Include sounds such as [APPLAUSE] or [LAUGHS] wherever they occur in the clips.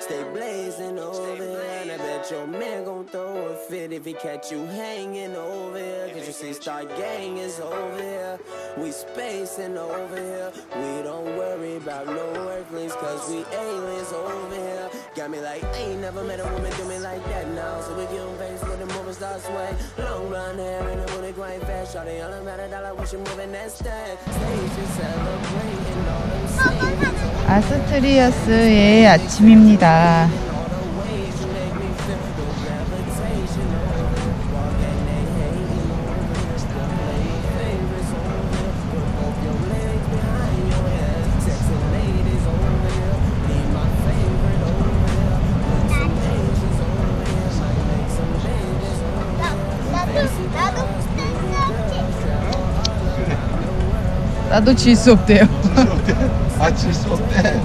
Stay blazing over, here. I bet your man gon' throw a fit if he catch you hanging over here. Cause you see, Star Gang is over here. We spacing over here. We don't worry about no earthlings, cause we aliens over here. Got me like, I ain't never met a woman do like that now. So if you don't face with the moving star sway, long blonde hair and a booty quite fast. Shawty all about a dollar when she moving that stack. Stage is celebrating all them savings. 아스트리아스의 아침입니다. 나도 질 수 없대요. 아, 질 수 없대.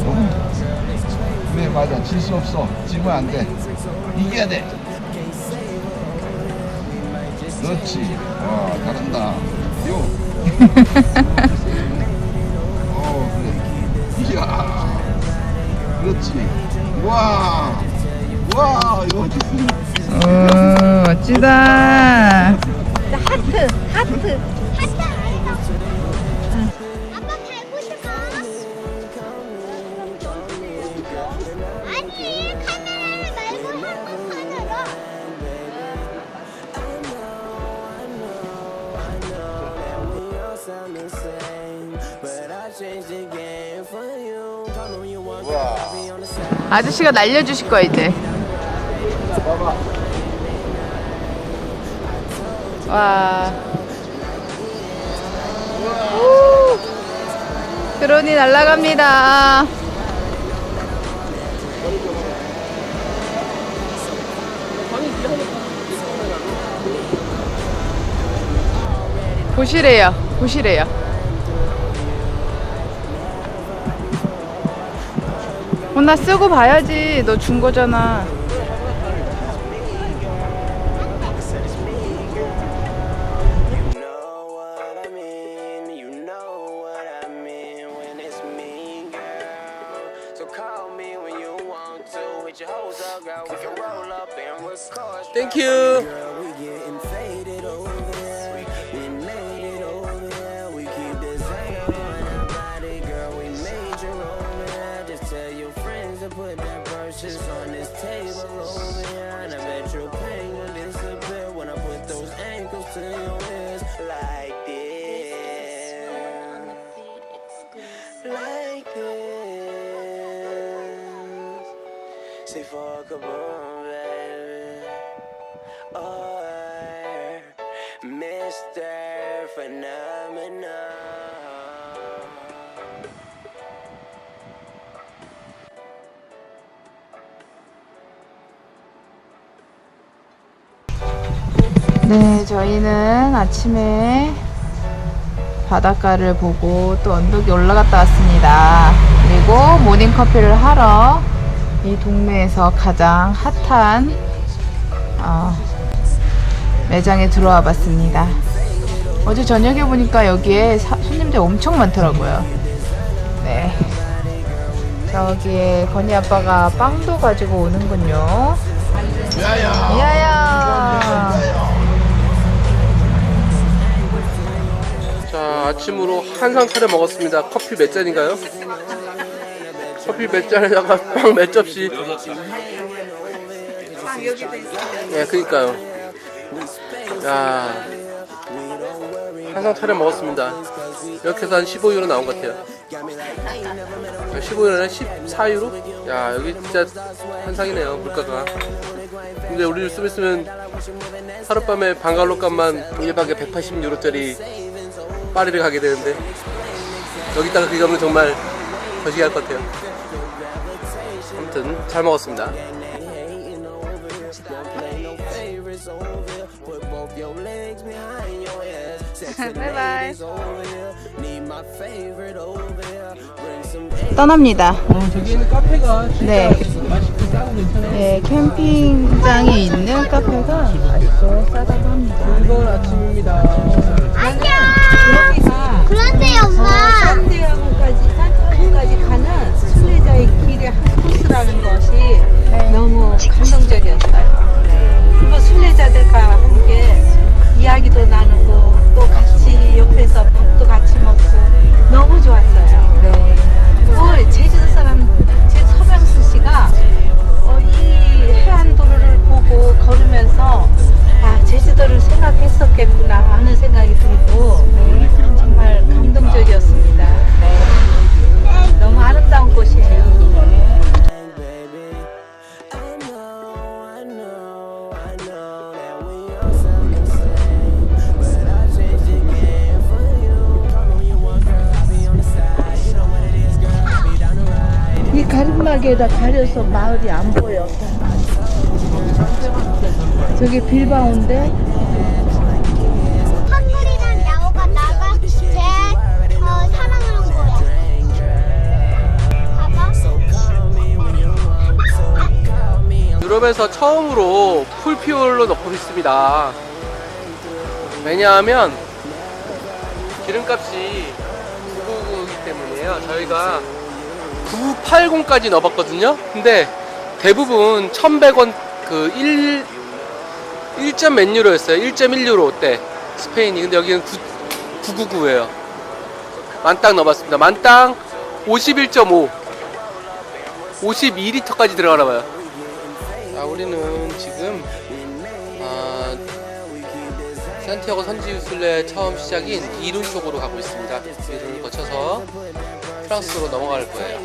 어. 네, 맞아. 질 수 없어. 지면 안 돼. 이겨야 돼. 그렇지. 와, 잘한다. 요. 어, 그래. 이야. 그렇지. 와. 와, 이거 어딨어? 오, 멋지다. 하트, 하트. All sound the same. But I changed the game for you. Come on, you want 와. be on the side. 아저씨가 날려주실 거야, 이제. 봐봐. 와. 우! 드론이 날아갑니다. 보시래요. 보시래요. 어, 나 쓰고 봐야지. 너 준 거잖아. Know Say fuck a boom, baby or Mr. Phenomenon. 네, 저희는 아침에 바닷가를 보고 또 언덕에 올라갔다 왔습니다. 그리고 모닝 커피를 하러 이 동네에서 가장 핫한 어, 매장에 들어와 봤습니다. 어제 저녁에 보니까 여기에 사- 손님들 엄청 많더라고요. 네. 저기에 건희 아빠가 빵도 가지고 오는군요. 야야. 이야야. 자 아침으로 한상 차려 먹었습니다. 커피 몇 잔인가요? 커피 몇 잔에다가 빵 몇 접시. 네, 그니까요. 야 한상 차려 먹었습니다. 이렇게 해서 한 15유로 나온 것 같아요. 15유로는 14유로? 야 여기 진짜 한상이네요 물가가. 근데 우리 좀 있으면 하룻밤에 방갈로 값만 1박에 180유로짜리 파리를 가게 되는데 여기다가 가면 정말 거시기할 것 같아요. 아무튼 잘 먹었습니다. some 떠납니다. 저기 있는 카페가 네. 맛있고 싸고 괜찮아요. 네, 캠핑장에 있는 카페가 아주 싸다고 합니다. 이건 아침입니다. 안녕. 그런데 엄마. 너무 감동적이었어요. 그리고 순례자들과 함께 이야기도 나누고 또 같이 옆에서 밥도 같이 먹고 너무 좋았어요. 이 가림막에다 가려서 마을이 안 보여. 저기 빌바오인데 한글이란 야호가 나가 제 어, 사랑하는 거야. 봐봐. 유럽에서 처음으로 풀피올로 넣고 있습니다. 왜냐하면 기름값이 999이기 때문이에요. 저희가 980까지 넣어봤거든요. 근데 대부분 1100원 그 1, 1점 몇 유로였어요. 1.1유로 때 스페인이. 근데 여기는 9, 999예요. 만땅 넣어봤습니다. 만땅 51.5. 52리터까지 들어가나 봐요. 자, 우리는 지금 아, 산티아고 선지순례 처음 시작인 이룬 쪽으로 가고 있습니다. 이룬을 거쳐서 프랑스로 넘어갈 거예요.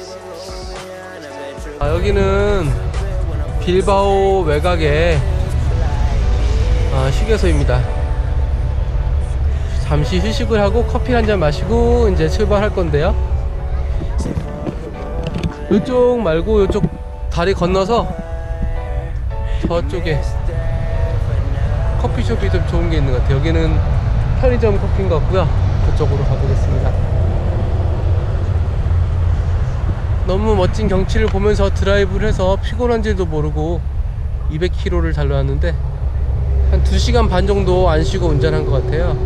아, 여기는 빌바오 외곽의 아, 휴게소입니다. 잠시 휴식을 하고 커피 한 잔 마시고 이제 출발할 건데요. 이쪽 말고 이쪽 다리 건너서 저쪽에 커피숍이 좀 좋은 게 있는 것 같아요. 여기는 편의점 커피인 것 같고요. 그쪽으로 가보겠습니다. 너무 멋진 경치를 보면서 드라이브를 해서 피곤한지도 모르고 200km를 달려왔는데 한 2시간 반 정도 안 쉬고 운전한 것 같아요.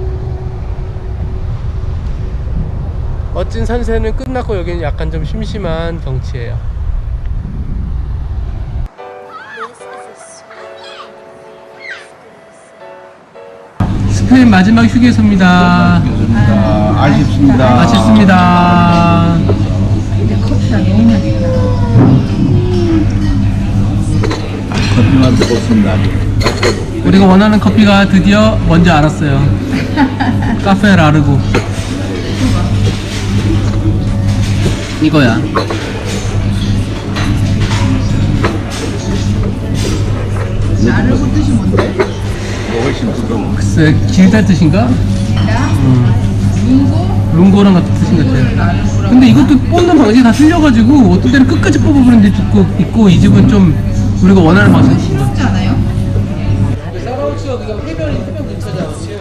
멋진 산세는 끝났고 여기는 약간 좀 심심한 경치예요. 스페인 마지막 휴게소입니다. 아, 아쉽습니다. 아쉽습니다. 커피만 먹었습니다. 우리가 원하는 커피가 드디어 뭔지 알았어요. [LAUGHS] 카페 라르고. 이거야. 훨씬 부드러워. 글쎄, 길다 뜻인가? 음. 룽고랑 같은 뜻인 것 같아요. 근데 이것도 뽑는 방식이 다 틀려가지고 어떤 때는 끝까지 뽑아보는 데 있고, 있고 이 집은 좀 우리가 원하는 해변 근처잖아, 그치?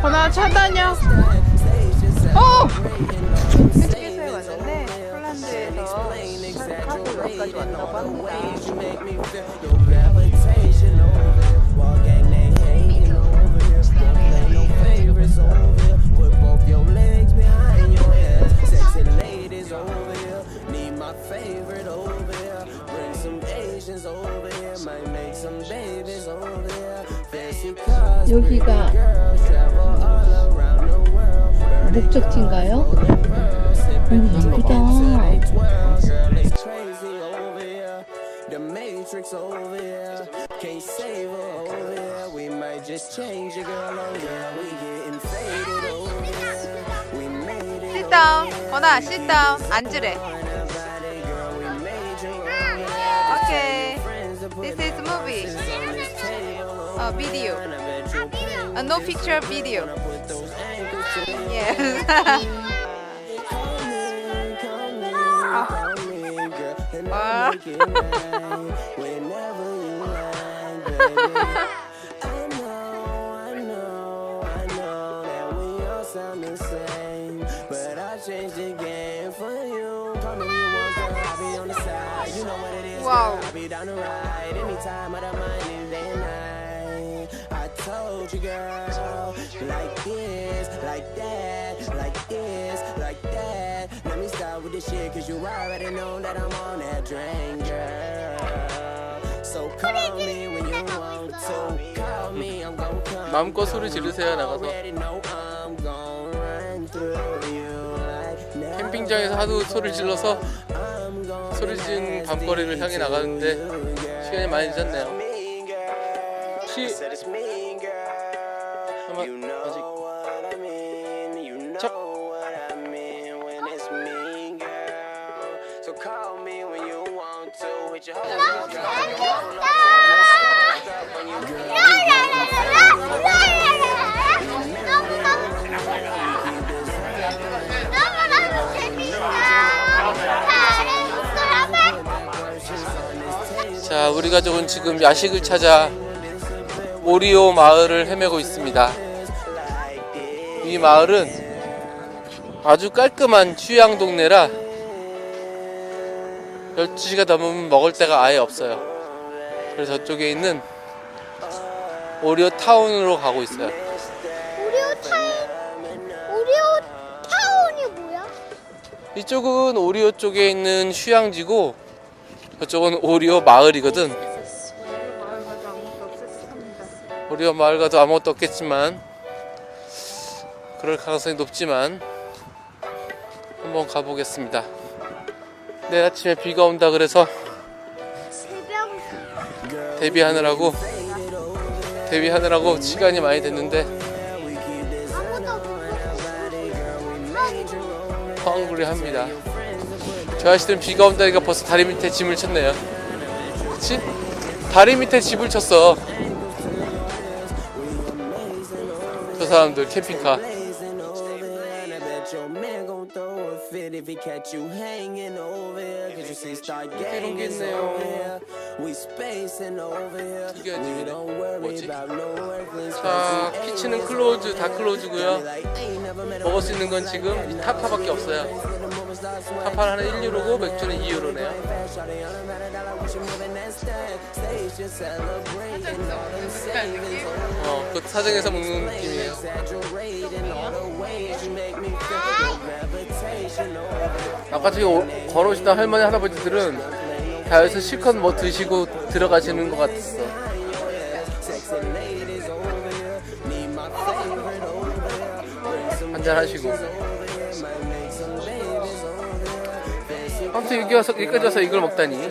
하나 차단요. 어! 타고 여기까지 왔다고 합니다. You make me feel your gravitation over here. Wall gang, they hating over here. Won't play no favorites over here. Put both your legs behind your head. Sexy ladies over here. Need my favorite over here. Bring some Asians over here. Might make some babies over here. Fancy cars. 여기가 Girls travel all around the world. 목적지인가요? 음, 예쁘다. Matrix over here. Can't save her over here. We might just change it, girl. Oh yeah, we getting faded over here. We made it. sit down. 원아, sit down. 앉으래. on our body, girl. We made you over here. This is movie. Uh, video. Uh, no picture, video. Yes. [LAUGHS] 와. Whenever you like, baby. I know, I know, I know that we all sound the same. But I changed the game for you. Call me when you want, girl. I'll the side. You know what it is, Wow. Like this, like that, like this, like that. This shit, cause you already know that I'm on that drain, girl. So call me when you want to. Call me, I'm gon' come. 마음껏 소리 지르세요 나가서 캠핑장에서 하도 소리를 질러서 소리 지른 밤거리를 향해 나가는데 시간이 많이 늦었네요. 혹시. 아마 아직 했어. 자 우리 가족은 지금 야식을 찾아 오리오 마을을 헤매고 있습니다. 이 마을은 아주 깔끔한 휴양 동네라 12시가 넘으면 먹을 데가 아예 없어요 그래서 저쪽에 있는 오리오 타운으로 가고 있어요 오리오 타임, 오리오 타운이 뭐야? 이쪽은 오리오 쪽에 있는 휴양지고 저쪽은 오리오 마을이거든. 오리오 마을 가도 아무것도 없겠지만 그럴 가능성이 높지만 한번 가보겠습니다. 내일 아침에 비가 온다 그래서 데뷔하느라고 데뷔하느라고 시간이 많이 됐는데 아무도 없고 헝그리합니다. 저 아저씨들은 비가 온다니까 벌써 다리 밑에 짐을 쳤네요. 그치? 다리 밑에 집을 쳤어. 저 사람들 캠핑카. Fit if he catch you hanging over here. Cause you see, start gang is over here. We spacing over here. We don't worry about no earthly 자, 키친은 클로즈, 다 클로즈고요. 먹을 수 있는 건 지금 이 타파밖에 없어요. 타파는 하나 1유로고 맥주는 2유로네요. 어, 그 사정에서 먹는 느낌이에요. 아까 저기 오- 걸어오시던 할머니 할아버지들은 다 여기서 실컷 뭐 드시고 들어가시는 것 같았어. 한잔 하시고. 아무튼 여기 와서 여기까지 와서 이걸 먹다니.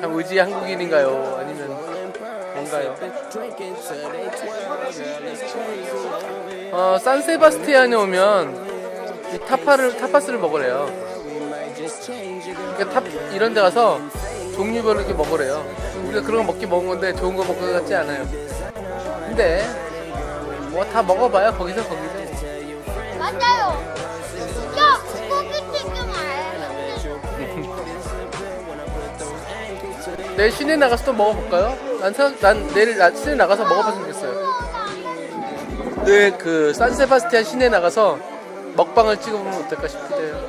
참 의지 한국인인가요? 아니면 뭔가요? 어, 산세바스티안에 오면 이 타파를 타파스를 먹으래요. 그러니까 탑 이런 데 가서 종류별로 이렇게 먹으래요. 우리가 그런 거 먹기 먹은 건데 좋은 거 먹은 것 같지 않아요. 근데 뭐 다 먹어봐야 거기서 거기서. 맞아요. 내일 시내 나가서 또 먹어볼까요? 난, 사- 난 내일 나- 시내 나가서 먹어봤으면 좋겠어요. 내일 그 산세바스티안 시내 나가서 먹방을 찍어보면 어떨까 싶기도 해요.